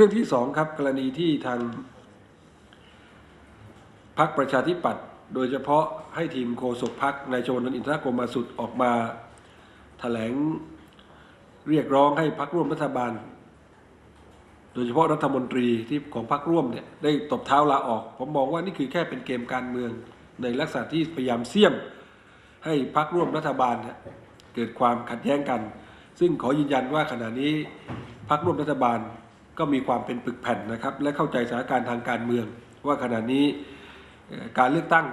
รื่องที่สองครับกรณีที่ทางพรรคประชาธิปัตย์โดยเฉพาะให้ทีมโฆษกพรรคนายชวนนอินทรกรมมาสุดออกมาแถลงเรียกร้องให้พรรคร่วมรัฐบาล โดยเฉพาะรัฐมนตรีที่ของพรรคร่วมเนี่ยได้ตบเท้าลาออก ผมมองว่านี่คือแค่เป็นเกมการเมือง ในลักษณะที่พยายามเสี่ยม ให้พรรคร่วมรัฐบาลเนี่ยเกิดความขัดแย้งกัน ซึ่งขอยืนยันว่าขณะนี้พรรคร่วมรัฐบาล ก็มีความเป็นปึกแผ่นนะครับ และเข้าใจสถานการณ์ทางการเมือง ว่าขณะนี้การเลือกตั้ง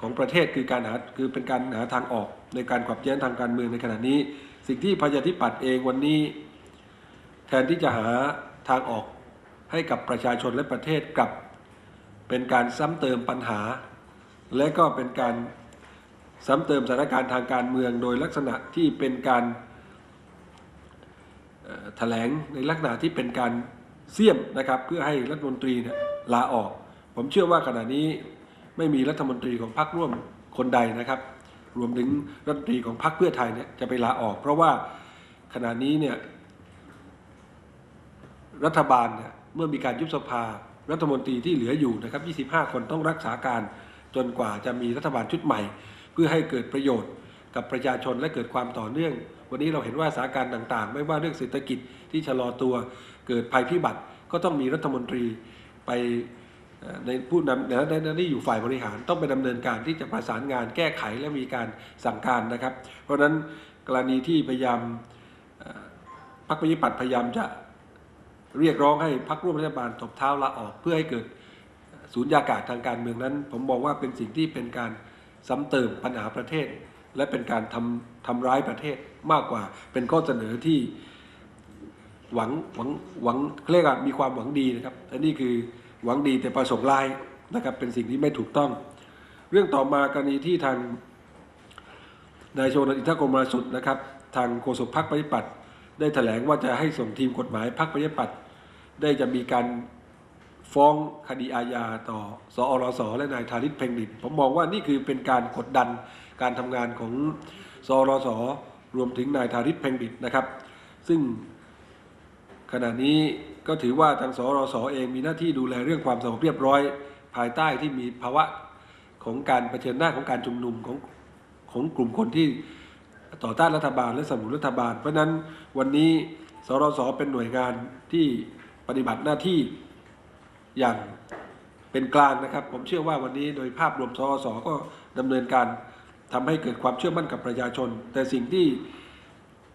ของประเทศคือการหาคือเป็นการหาทางออกในการขับแย้งทางการเมืองในขณะนี้ สิ่งที่ประชาธิปัตย์เองวันนี้ แทนที่จะหาทางออกให้กับประชาชนและประเทศกลับ เป็นการซ้ำเติมปัญหา และก็เป็นการซ้ำเติมสถานการณ์ทางการเมืองโดยลักษณะที่เป็นการ แถลงในลักษณะที่เป็นการเสี่ยมนะครับเพื่อให้รัฐมนตรีเนี่ยลาออก ผมเชื่อว่าขณะนี้ไม่มีรัฐมนตรีของพรรคร่วมคนใดนะครับ รวมถึงรัฐมนตรีของพรรคเพื่อไทยเนี่ยจะไปลาออก เพราะว่าขณะนี้เนี่ยรัฐบาลเนี่ยเมื่อมีการยุบสภารัฐมนตรีที่เหลืออยู่นะครับ 25 คนต้องรักษาการจนกว่าจะมีรัฐบาลชุดใหม่ เพื่อให้เกิดประโยชน์กับประชาชนและเกิดความต่อเนื่อง วันนี้เราเห็นว่าสถานการณ์ต่างๆ ไม่ว่าเรื่องเศรษฐกิจที่ชะลอตัวเกิดภัยพิบัติก็ต้องมีรัฐมนตรีไปในผู้นำในในในที่อยู่ฝ่ายบริหารต้องไปดำเนินการที่จะประสานงานแก้ไขและมีการสั่งการนะครับ เพราะฉะนั้นกรณีที่พยายามพรรคประชาธิปัตย์พยายามจะเรียกร้องให้พรรคร่วมรัฐบาลตบเท้าลาออกเพื่อให้เกิดศูนย์ยากาศทางการเมืองนั้น ผมมองว่าเป็นสิ่งที่เป็นการซ้ำเติมปัญหาประเทศ และเป็นการทำทำร้ายประเทศมากกว่า เป็นข้อเสนอที่หวังหวังหวังเรียกว่ามีความหวังดีนะครับอันนี้คือหวังดีแต่ประสงค์ร้ายนะครับเป็นสิ่งที่ไม่ถูกต้อง เรื่องต่อมากรณีที่ทางนายโชนนอิทรกรมาสุดนะครับ ทางโฆษกพรรคประชาธิปัตย์ได้แถลงว่าจะให้ส่งทีมกฎหมายพรรคประชาธิปัตย์ได้จะมีการ ฟ้องคดีอาญาต่อสอรสและนายธาริศเพ่งดิตผมมองว่านี่คือเป็นการกดดันการทำงานของสอรสรวมถึงนายธาริศเพ่งดิตนะครับ ซึ่งขณะนี้ก็ถือว่าทางสอรสเองมีหน้าที่ดูแลเรื่องความสงบเรียบร้อย ภายใต้ที่มีภาวะของการเผชิญหน้าของการชุมนุมของของกลุ่มคนที่ต่อต้านรัฐบาลและสนับสนุนรัฐบาล เพราะฉะนั้นวันนี้สรสเป็นหน่วยงานที่ปฏิบัติหน้าที่ อย่างเป็นกลางนะครับ ผมเชื่อว่าวันนี้โดยภาพรวมสรสอก็ดำเนินการทำให้เกิดความเชื่อมั่นกับประชาชน แต่สิ่งที่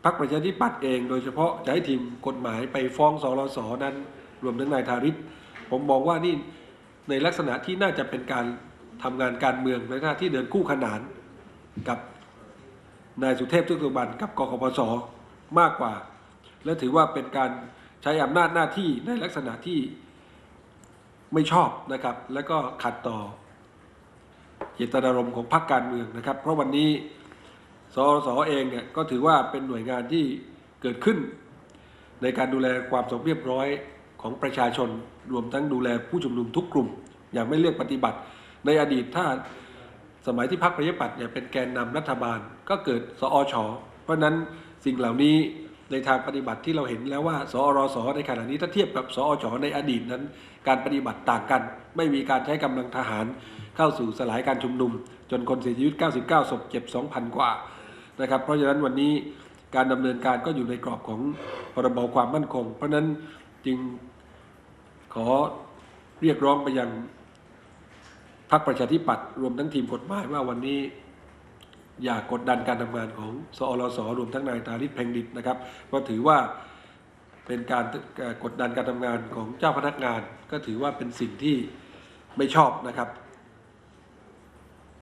พรรคประชาธิปัตย์เอง โดยเฉพาะจะให้ทีมกฎหมายไปฟ้องสรสนั้น รวมทั้งนายธาริศผมมองว่านี่ในลักษณะที่น่าจะเป็นการทำงานการเมืองในหน้าที่เดินคู่ขนานกับนายสุเทพทุกสุบันกับกกปสมากกว่า และถือว่าเป็นการใช้อำนาจหน้าที่ในลักษณะที่ ไม่ชอบนะครับ และก็ขัดต่อเจตนารมณ์ของพรรคการเมืองนะครับ เพราะวันนี้สสเองเนี่ยก็ถือว่าเป็นหน่วยงานที่เกิดขึ้น ในการดูแลความสงบเรียบร้อยของประชาชนรวมทั้งดูแลผู้ชุมนุมทุกกลุ่ม อย่างไม่เลือกปฏิบัติ ในอดีตถ้าสมัยที่พรรคประชาธิปัตย์เนี่ยเป็นแกนนำรัฐบาลก็เกิดสอชเพราะฉะนั้นสิ่งเหล่านี้ ในทางปฏิบัติที่เราเห็นแล้วว่า สอรสในขณะนี้ถ้าเทียบกับสอชในอดีตนั้น การปฏิบัติต่างกัน ไม่มีการใช้กำลังทหาร เข้าสู่สลายการชุมนุม จนคนเสียชีวิต 99ศพเจ็บ 2,000 กว่านะครับเพราะฉะนั้นวันนี้การดำเนินการก็อยู่ในกรอบของพรบความมั่นคง เพราะฉะนั้นจึงขอเรียกร้องไปยังพรรคประชาธิปัตย์รวมทั้งทีมกฎหมายว่าวันนี้ อย่ากกดดันการทำงานของสอรสรวมทั้งนายตาลิศเพ่งดิตนะครับเพราะถือว่าเป็นการกดดันการทำงานของเจ้าพนักงาน ก็ถือว่าเป็นสิ่งที่ไม่ชอบนะครับ